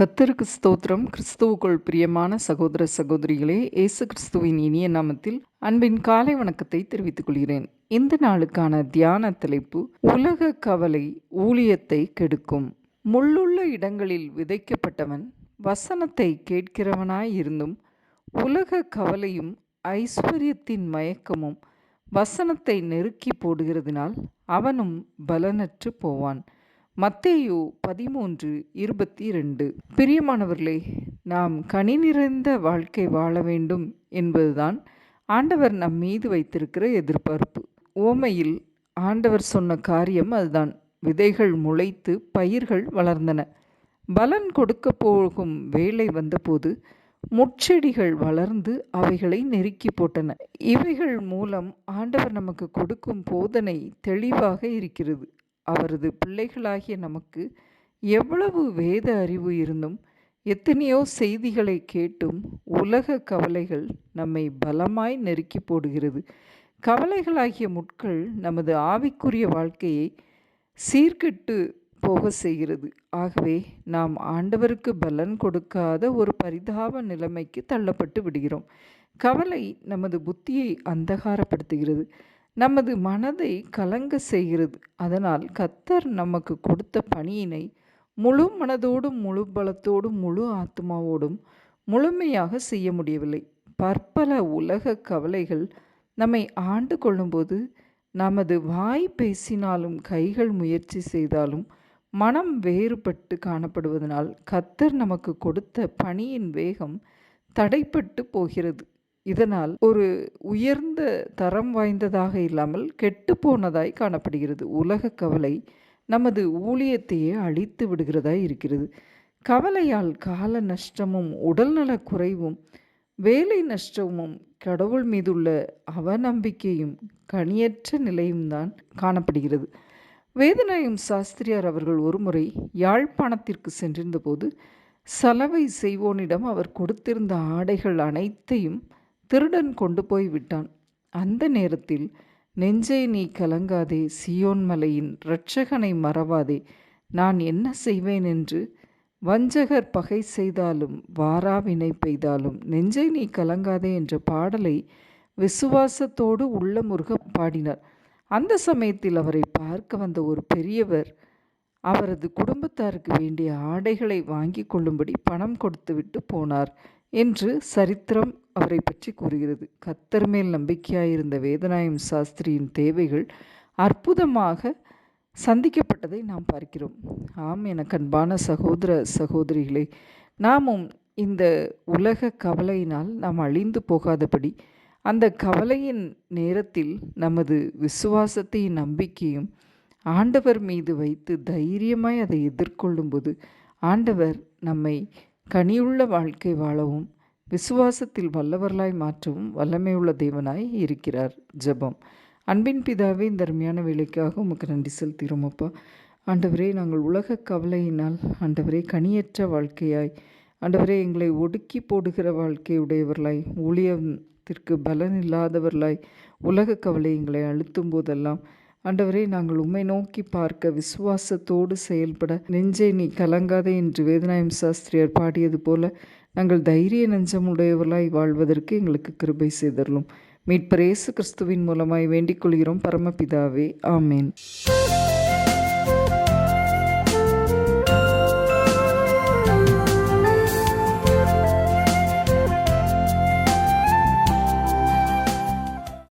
கத்திற்கு ஸ்தோத்திரம். கிறிஸ்துவுக்குள் பிரியமான சகோதர சகோதரிகளே இயேசு கிறிஸ்துவின் இனிய நாமத்தில் அன்பின் காலை வணக்கத்தை தெரிவித்துக் கொள்கிறேன். இந்த நாளுக்கான தியான தலைப்பு உலக கவலை ஊழியத்தை கெடுக்கும். முள்ளுள்ள இடங்களில் விதைக்கப்பட்டவன் வசனத்தை கேட்கிறவனாயிருந்தும் உலக கவலையும் ஐஸ்வர்யத்தின் மயக்கமும் வசனத்தை நெருக்கி போடுகிறதுனால் அவனும் பலனற்று போவான். மத்தேயு பதிமூன்று இருபத்தி ரெண்டு பிரியமானவர்களே நாம் கனி நிறைந்த வாழ்க்கை வாழ வேண்டும் என்பதுதான் ஆண்டவர் நம் மீது வைத்திருக்கிற எதிர்பார்ப்பு. ஓமையில் ஆண்டவர் சொன்ன காரியம் அதுதான். விதைகள் முளைத்து பயிர்கள் வளர்ந்தன. பலன் கொடுக்க போகும் வேலை வந்தபோது முட்செடிகள் வளர்ந்து அவைகளை நெருக்கி போட்டன. இவைகள் மூலம் ஆண்டவர் நமக்கு கொடுக்கும் போதனை தெளிவாக இருக்கிறது. அவரது பிள்ளைகளாகிய நமக்கு எவ்வளவு வேத அறிவு இருந்தும் எத்தனையோ செய்திகளை கேட்டும் உலக கவலைகள் நம்மை பலமாய் நெருக்கி போடுகிறது. கவலைகளாகிய முட்கள் நமது ஆவிக்குரிய வாழ்க்கையை சீர்கெட்டு போக செய்கிறது. ஆகவே நாம் ஆண்டவருக்கு பலன் கொடுக்காத ஒரு பரிதாப நிலைமைக்கு தள்ளப்பட்டு விடுகிறோம். கவலை நமது புத்தியை அந்தகாரப்படுத்துகிறது. நமது மனதை கலங்க செய்கிறது. அதனால் கத்தர் நமக்கு கொடுத்த பணியினை முழு மனதோடும் முழு பலத்தோடும் முழு ஆத்மாவோடும் முழுமையாக செய்ய முடியவில்லை. பற்பல உலக கவலைகள் நம்மை ஆண்டு கொள்ளும்போது நமது வாய் பேசினாலும் கைகள் முயற்சி செய்தாலும் மனம் வேறுபட்டு காணப்படுவதனால் கத்தர் நமக்கு கொடுத்த பணியின் வேகம் தடைப்பட்டு போகிறது. இதனால் ஒரு உயர்ந்த தரம் வாய்ந்ததாக இல்லாமல் கெட்டுப்போனதாய் காணப்படுகிறது. உலக கவலை நமது ஊழியத்தையே அழித்து விடுகிறதாய் இருக்கிறது. கவலையால் கால நஷ்டமும் உடல்நலக் குறைவும் வேலை நஷ்டமும் கடவுள் மீதுள்ள அவநம்பிக்கையும் கனியற்ற நிலையும் தான் காணப்படுகிறது. வேதநாயகம் சாஸ்திரியார் அவர்கள் ஒருமுறை யாழ்ப்பாணத்திற்கு சென்றிருந்தபோது சலவை செய்வோனிடம் அவர் கொடுத்திருந்த ஆடைகள் அனைத்தையும் திருடன் கொண்டு போய் விட்டான். அந்த நேரத்தில் நெஞ்சை நீ கலங்காதே சியோன் மலையின் இரட்சகனை மறவாதே நான் என்ன செய்வேன் என்று? வஞ்சகர் பகை செய்தாலும் வாராவினை பெய்தாலும் நெஞ்சை நீ கலங்காதே என்ற பாடலை விசுவாசத்தோடு உள்ள முருக பாடினார். அந்த சமயத்தில் அவரை பார்க்க வந்த ஒரு பெரியவர் அவரது குடும்பத்தாருக்கு வேண்டிய ஆடைகளை வாங்கி கொள்ளும்படி பணம் கொடுத்துவிட்டு போனார் என்று சரித்திரம் அவரை பற்றி கூறுகிறது. கத்தர் மேல் நம்பிக்கையாயிருந்த வேதநாயம் சாஸ்திரியின் தேவைகள் அற்புதமாக சந்திக்கப்பட்டதை நாம் பார்க்கிறோம். ஆம் என கண்பான சகோதர சகோதரிகளை நாமும் இந்த உலக கவலையினால் நாம் அழிந்து போகாதபடி அந்த கவலையின் நேரத்தில் நமது விசுவாசத்தையும் நம்பிக்கையும் ஆண்டவர் மீது வைத்து தைரியமாய் அதை எதிர்கொள்ளும்போது ஆண்டவர் நம்மை கனியுள்ள வாழ்க்கை வாழவும் விசுவாசத்தில் வல்லவர்களாய் மாற்றவும் வல்லமையுள்ள தேவனாய் இருக்கிறார். ஜபம். அன்பின் பிதாவே இந்த அருமையான வேலைக்காக உமக்கு நன்றி செலுத்துகிறோம் ஆண்டவரே நாங்கள் உலக கவலையினால் ஆண்டவரே கனியற்ற வாழ்க்கையாய் ஆண்டவரே எங்களை ஒடுக்கி போடுகிற வாழ்க்கையுடையவர்களாய் ஊழியத்திற்கு பலன் இல்லாதவர்களாய் உலக கவலை எங்களை அழுத்தும் போதெல்லாம் ஆண்டவரே நாங்கள் உண்மை நோக்கி பார்க்க விசுவாசத்தோடு செயல்பட நெஞ்சை நீ கலங்காதே என்று வேதநாயம் சாஸ்திரியார் பாடியது போல நாங்கள் தைரிய நெஞ்சமுடையவர்களாய் வாழ்வதற்கு எங்களுக்கு கிருபை செய்தரலும் மீட்பரேசு கிறிஸ்துவின் மூலமாய் வேண்டிக் கொள்கிறோம். பரமபிதாவே ஆமேன்.